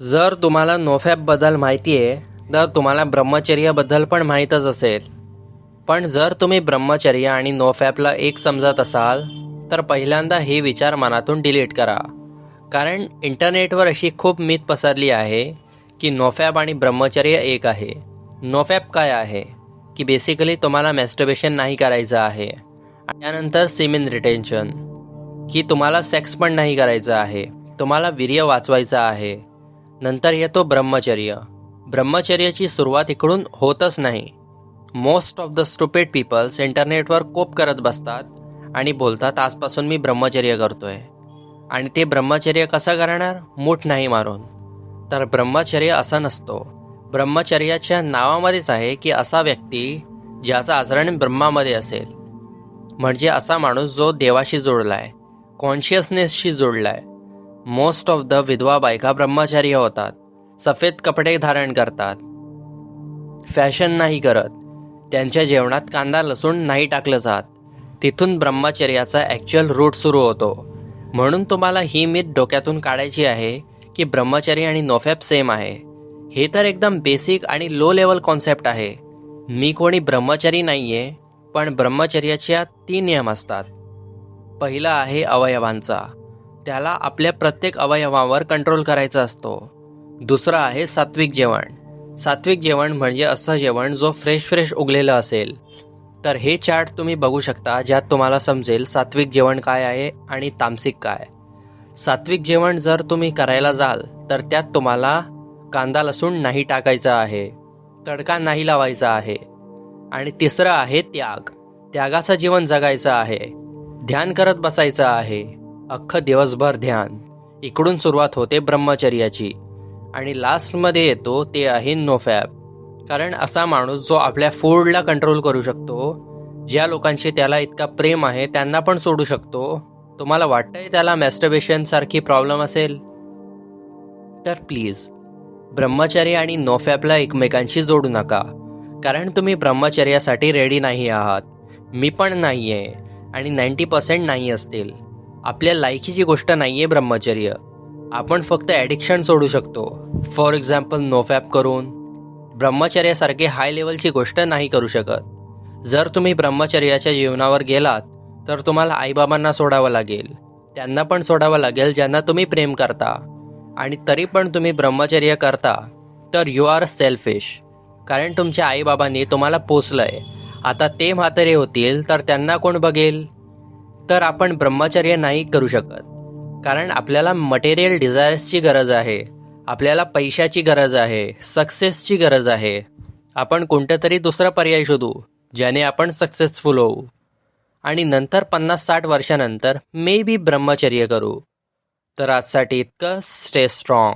जर तुम्हाला नोफॅपबद्दल माहिती आहे तर तुम्हाला ब्रह्मचर्याबद्दल पण माहीतच असेल. पण जर तुम्ही ब्रह्मचर्य आणि नोफॅपला एक समजत असाल तर पहिल्यांदा हे विचार मनातून डिलीट करा. कारण इंटरनेटवर अशी खूप मीत पसरली आहे की नोफॅप आणि ब्रह्मचर्य एक आहे. नोफॅप काय आहे? की बेसिकली तुम्हाला मॅस्टर्बेशन नाही करायचं आहे. त्यानंतर सिमिन रिटेन्शन की तुम्हाला सेक्स पण नाही करायचं आहे. तुम्हाला वीर्य वाचवायचं आहे. नंतर येतो ब्रह्मचर्य. ब्रह्मचर्याची सुरुवात इकडून होतच नाही. Most of the stupid peoples इंटरनेटवर कोप करत बसतात आणि बोलतात आजपासून मी ब्रह्मचर्य करतोय. आणि ते ब्रह्मचर्य कसं करणार? मूठ नाही मारून. तर ब्रह्मचर्य असं नसतो. ब्रह्मचर्याच्या नावामध्येच आहे की असा व्यक्ती ज्याचं आचरण ब्रह्मामध्ये असेल. म्हणजे असा माणूस जो देवाशी जोडलाय कॉन्शियसनेसशी जोडलाय. मोस्ट ऑफ द विधवा बायका ब्रह्मचारी होतात. सफेद कपडे धारण करतात. फॅशन नाही करत. त्यांच्या जेवणात कांदा लसूण नाही टाकलं जात. तिथून ब्रह्मचर्याचा ॲक्च्युअल रूट सुरू होतो. म्हणून तुम्हाला ही मीत डोक्यातून काढायची आहे की ब्रह्मचर्य आणि नोफॅप सेम आहे. हे तर एकदम बेसिक आणि लो लेवल कॉन्सेप्ट आहे. मी कोणी ब्रह्मचारी नाही आहे पण ब्रह्मचर्याच्या तीन नियम असतात. पहिला आहे अवयवांचा. त्याला आपल्या प्रत्येक अवयवावर कंट्रोल करायचा असतो. दुसरं आहे सात्विक जेवण. सात्विक जेवण म्हणजे असं जेवण जो फ्रेश फ्रेश उगलेलं असेल. तर हे चार्ट तुम्ही बघू शकता ज्यात तुम्हाला समजेल सात्विक जेवण काय आहे आणि तामसिक काय. सात्विक जेवण जर तुम्ही करायला जाल तर त्यात तुम्हाला कांदा लसूण नाही टाकायचा आहे. तडका नाही लावायचा आहे. आणि तिसरं आहे त्याग. त्यागाचं जीवन जगायचं आहे. ध्यान करत बसायचं आहे. अख्खं दिवसभर ध्यान. इकडून सुरुवात होते ब्रह्मचर्याची. आणि लास्टमध्ये येतो ते आहे नोफॅब. कारण असा माणूस जो आपल्या फूडला कंट्रोल करू शकतो ज्या लोकांशी त्याला इतका प्रेम आहे त्यांना पण सोडू शकतो. तुम्हाला वाटतंय त्याला मॅस्टर्बेशनसारखी प्रॉब्लेम असेल? तर प्लीज ब्रह्मचर्य आणि नोफॅबला एकमेकांशी जोडू नका. कारण तुम्ही ब्रह्मचर्यासाठी रेडी नाही आहात. मी पण नाही आहे आणि नाईंटी पर्सेंट नाही असतील. आपल्या लायकीची गोष्ट नाही आहे ब्रह्मचर्य. आपण फक्त ॲडिक्शन सोडू शकतो. फॉर एक्झाम्पल नोफॅप करून. ब्रह्मचर्यासारखी हाय लेवलची गोष्ट नाही करू शकत. जर तुम्ही ब्रह्मचर्याच्या जीवनावर गेलात तर तुम्हाला आईबाबांना सोडावं लागेल. त्यांना पण सोडावं लागेल ज्यांना तुम्ही प्रेम करता. आणि तरी पण तुम्ही ब्रह्मचर्य करता तर यू आर सेल्फिश कारण तुमच्या आईबाबांनी तुम्हाला पोचलंय आता ते म्हातारे होतील तर त्यांना कोण बघेल? तर आपण ब्रह्मचर्य नाही करू शकत. कारण आपल्याला मटेरियल डिझायर्सची गरज आहे. आपल्याला पैशाची गरज आहे. सक्सेसची गरज आहे. आपण कोणतं तरी दुसरा पर्याय शोधू ज्याने आपण सक्सेसफुल होऊ. आणि नंतर पन्नास साठ वर्षानंतर मे बी ब्रह्मचर्य करू. तर आजसाठी इतकं. Stay strong